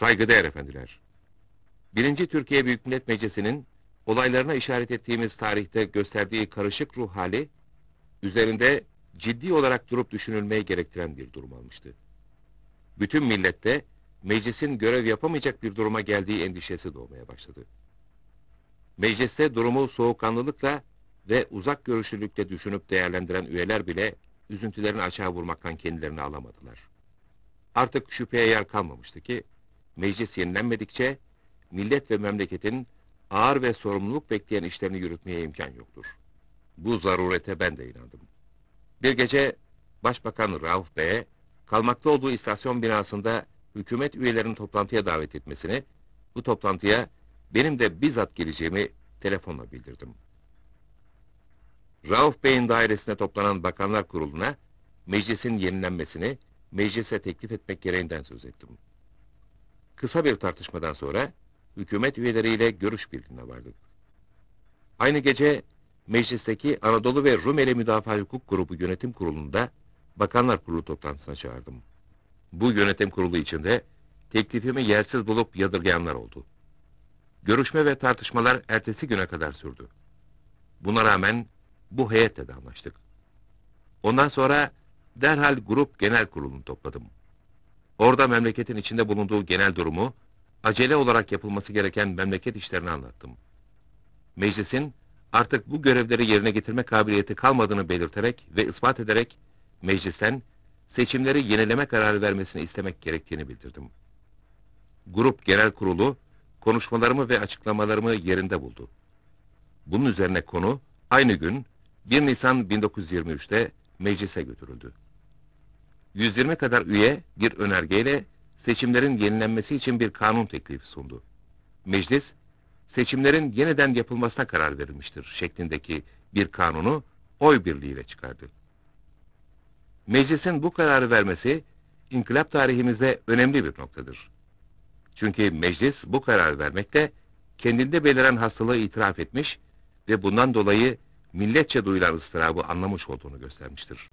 Saygıdeğer efendiler. Birinci Türkiye Büyük Millet Meclisi'nin olaylarına işaret ettiğimiz tarihte gösterdiği karışık ruh hali, üzerinde ciddi olarak durup düşünülmeyi gerektiren bir durum almıştı. Bütün millette meclisin görev yapamayacak bir duruma geldiği endişesi doğmaya başladı. Mecliste durumu soğukkanlılıkla ve uzak görüşlülükle düşünüp değerlendiren üyeler bile üzüntülerini açığa vurmaktan kendilerini alamadılar. Artık şüpheye yer kalmamıştı ki, meclis yenilenmedikçe millet ve memleketin ağır ve sorumluluk bekleyen işlerini yürütmeye imkan yoktur. Bu zarurete ben de inandım. Bir gece Başbakan Rauf Bey'e kalmakta olduğu istasyon binasında hükümet üyelerini toplantıya davet etmesini, bu toplantıya benim de bizzat geleceğimi telefonla bildirdim. Rauf Bey'in dairesine toplanan Bakanlar Kurulu'na meclisin yenilenmesini meclise teklif etmek gereğinden söz ettim. Kısa bir tartışmadan sonra hükümet üyeleriyle görüş birliğine vardık. Aynı gece meclisteki Anadolu ve Rumeli Müdafaa Hukuk Grubu Yönetim Kurulu'nda Bakanlar Kurulu toplantısına çağırdım. Bu yönetim kurulu içinde teklifimi yersiz bulup yadırgayanlar oldu. Görüşme ve tartışmalar ertesi güne kadar sürdü. Buna rağmen bu heyetle de anlaştık. Ondan sonra derhal grup genel kurulunu topladım. Orada memleketin içinde bulunduğu genel durumu, acele olarak yapılması gereken memleket işlerini anlattım. Meclisin artık bu görevleri yerine getirme kabiliyeti kalmadığını belirterek ve ispat ederek meclisten seçimleri yenileme kararı vermesini istemek gerektiğini bildirdim. Grup genel kurulu konuşmalarımı ve açıklamalarımı yerinde buldu. Bunun üzerine konu aynı gün 1 Nisan 1923'te meclise götürüldü. 120 kadar üye bir önergeyle seçimlerin yenilenmesi için bir kanun teklifi sundu. Meclis, seçimlerin yeniden yapılmasına karar verilmiştir şeklindeki bir kanunu oy birliğiyle çıkardı. Meclisin bu kararı vermesi, inkılap tarihimizde önemli bir noktadır. Çünkü meclis bu kararı vermekte kendinde beliren hastalığı itiraf etmiş ve bundan dolayı milletçe duyulan ıstırabı anlamış olduğunu göstermiştir.